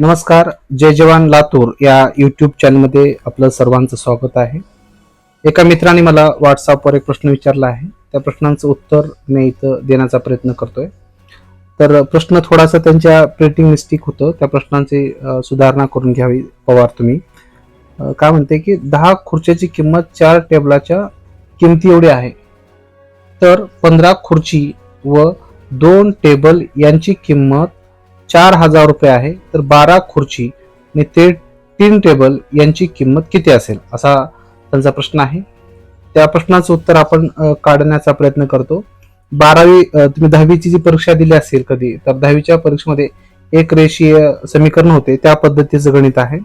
नमस्कार जय जवान लातूर या यूट्यूब चॅनलमध्ये आपलं सर्वांचं स्वागत आहे. एका मित्राने मला व्हॉट्सअपवर एक प्रश्न विचारला आहे. त्या प्रश्नांचं उत्तर मी इथं देण्याचा प्रयत्न करतोय. तर प्रश्न थोडासा त्यांच्या प्रिंटिंग मिस्टेक होतं. त्या प्रश्नांची सुधारणा करून घ्यावी पवार तुम्ही. काय म्हणते की दहा खुर्च्याची किंमत चार टेबलाच्या किमती एवढी आहे. तर पंधरा खुर्ची व दोन टेबल यांची किंमत चार हजार रुपये आहे तर बारा खुर्ची आणि ते तीन टेबल यांची किंमत किती असेल? असा त्यांचा प्रश्न आहे. त्या प्रश्नाचं उत्तर आपण काढण्याचा प्रयत्न करतो. बारावी तुम्ही दहावीची जी परीक्षा दिली असेल कधी तर दहावीच्या परीक्षेमध्ये एक रेषीय समीकरण होते त्या पद्धतीचं गणित आहे.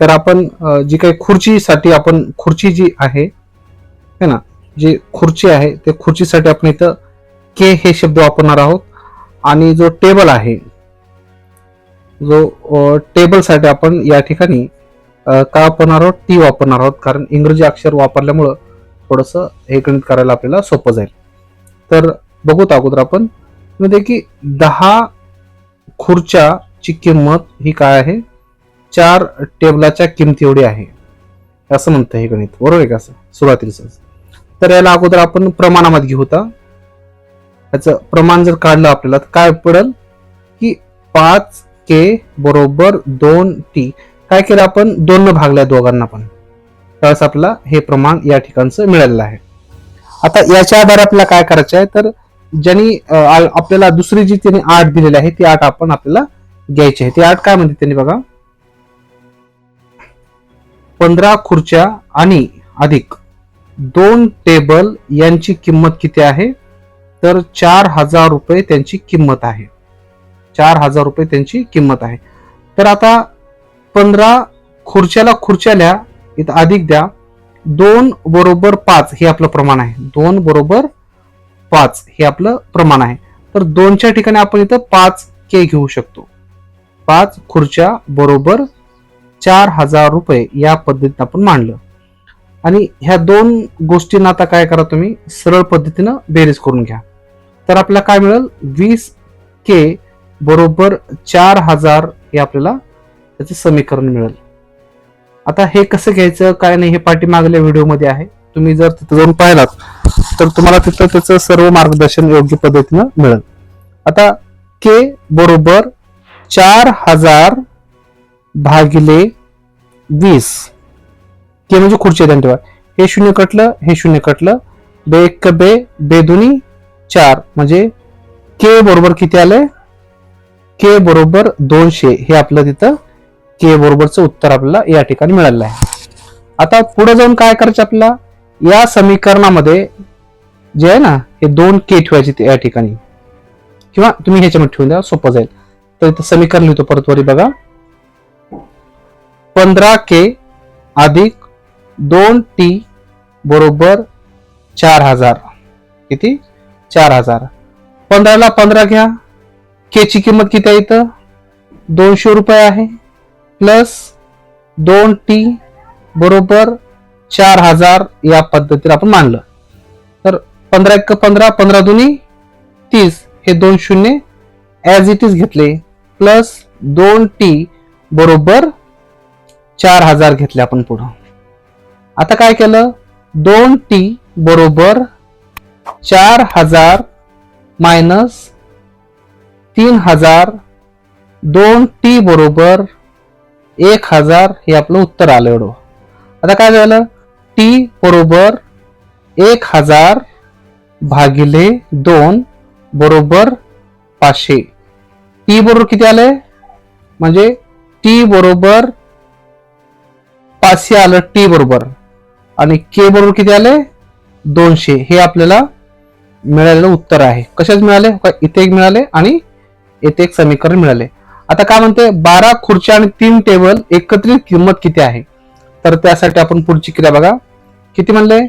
तर आपण जी काही खुर्चीसाठी आपण खुर्ची जी आहे है ना जी खुर्ची आहे ते खुर्चीसाठी आपण इथं के हे शब्द वापरणार आहोत. आणि जो टेबल आहे जो टेबलसाठी आपण या ठिकाणी का वापरणार आहोत? टी वापरणार आहोत. कारण इंग्रजी अक्षर वापरल्यामुळं थोडंसं हे गणित करायला आपल्याला सोपं जाईल. तर बघूत अगोदर आपण म्हणजे की दहा खुर्च्याची किंमत ही काय आहे? चार टेबलाच्या किमती एवढी आहे. असं म्हणतं हे गणित. बरोबर आहे का असं? सुरुवातीलाच तर याला अगोदर आपण प्रमाणामध्ये घेऊ होता याचं प्रमाण जर काढलं आपल्याला तर काय पडेल? की पाच के बरोबर दोन टी काय केलं आपण? दोन भागल्या दोघांना पण. त्यावेळेस आपला हे प्रमाण या ठिकाणचं मिळालेलं आहे. आता याच्या आधारे आपल्याला काय करायचं आहे? तर ज्यांनी आपल्याला दुसरी जी त्यांनी आठ दिलेली आहे ती आठ आपण आपल्याला घ्यायची आहे. ती आठ काय म्हणते त्यांनी बघा? पंधरा खुर्च्या आणि अधिक दोन टेबल यांची किंमत किती आहे? तर चार हजार रुपये त्यांची किंमत आहे. चार हजार रुपये त्यांची किंमत आहे. तर आता पंधरा खुर्च्याला खुर्च्याला इथं अधिक द्या. दोन बरोबर पाच हे आपलं प्रमाण आहे. दोन बरोबर पाच हे आपलं प्रमाण आहे. तर दोनच्या ठिकाणी आपण इथं पाच के घेऊ शकतो. पाच खुर्च्या बरोबर चार हजार रुपये या पद्धतीने आपण मांडलं. आणि ह्या दोन गोष्टींना आता काय करा तुम्ही? सरळ पद्धतीनं बेरीज करून घ्या. तर आपल्याला काय मिळेल? वीस के बरोबर चार हजार हे आपल्याला त्याचं समीकरण मिळेल. आता हे कसं घ्यायचं काय नाही हे पाठीमागल्या व्हिडिओमध्ये आहे. तुम्ही जर तिथं जाऊन पाहिलात तर तुम्हाला तिथं त्याचं सर्व मार्गदर्शन योग्य पद्धतीनं मिळेल. आता के बरोबर चार हजार भागिले वीस. के म्हणजे खुर्ची ध्यान ठेवा हे शून्य कटलं हे शून्य कटलं. बे एक बे बे चार. म्हणजे के बरोबर किती आलंय? के बरोबर दोनशे हे आपलं तिथं के बरोबरचं उत्तर आपल्याला या ठिकाणी मिळालेलं आहे. आता पुढे जाऊन काय करायचं आपल्याला? या समीकरणामध्ये जे आहे ना हे दोन के ठेवायचे या ठिकाणी. किंवा तुम्ही ह्याच्यामध्ये ठेवून द्या सोपं जाईल. तर इथं समीकरण लिहितो परत वरी बघा. पंधरा के अधिक दोन टी बरोबर चार हजार. किती? चार हजार. पंधराला पंधरा घ्या. केची किंमत किती आहे इथं? दोनशे रुपये आहे. प्लस दोन टी बरोबर चार हजार या पद्धतीने आपण मानलं. तर पंधरा एक पंधरा पंधरा दोन्ही तीस हे दोन शून्य ऍज इट इज घेतले. प्लस दोन टी बरोबर चार हजार घेतले आपण पुढं. आता काय केलं? दोन टी बरोबर चार हजार मायनस तीन हजार दोन टी बरोबर एक हजार हे आपलं उत्तर आलं एवढं. आता काय झालं? टी बरोबर एक हजार भागिले दोन बरोबर पाचशे. टी बरोबर किती आलंय? म्हणजे टी बरोबर पाचशे आलं टी बरोबर. आणि के बरोबर किती आले? दोनशे. हे आपल्याला मिळालेलं उत्तर आहे. कशाच मिळाले? इथे एक मिळाले आणि येथे एक समीकरण मिळाले. आता काय म्हणते? बारा खुर्च्या आणि तीन टेबल एकत्रित किंमत किती आहे? तर त्यासाठी आपण पुढची क्रिया बघा. किती म्हणले?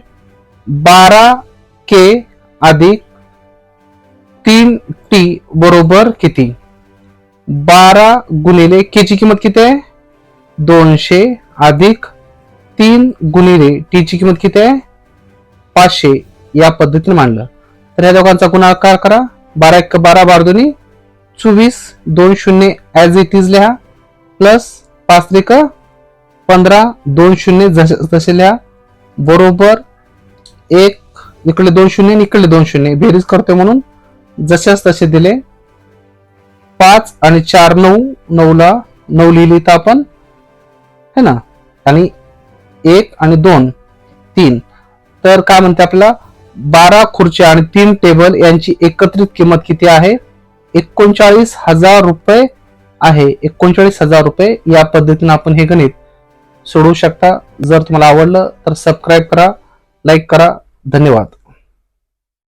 बारा के अधिक तीन टी बरोबर किती? बारा गुणिले के ची किंमत किती आहे? दोनशे अधिक तीन गुणिले टी ची किंमत किती आहे? पाचशे. या पद्धतीने मांडलं. तर या दोघांचा गुणाकार करा. बारा एक बारा बारा दोन्ही चोवीस दोन शून्य ॲज इट इज लिहा. प्लस पाच त्रिक पंधरा दोन शून्य जसे तसे लिहा. बरोबर एक इकडे दोन शून्य आणि इकडे दोन शून्य. बेरीज करतोय म्हणून जशाच तसे दिले. पाच आणि चार नऊ नऊला नऊ लिहिली तर आपण. है ना? आणि एक आणि दोन तीन. तर काय म्हणते आपला बारा खुर्च्या आणि तीन टेबल यांची एकत्रित किंमत किती आहे? एकोणचाळीस हजार रुपये आहे. एकोणचाळीस हजार रुपये या पद्धतीने आपण हे गणित सोडवू शकता. जर तुम्हाला आवडलं तर सबस्क्राईब करा लाईक करा. धन्यवाद.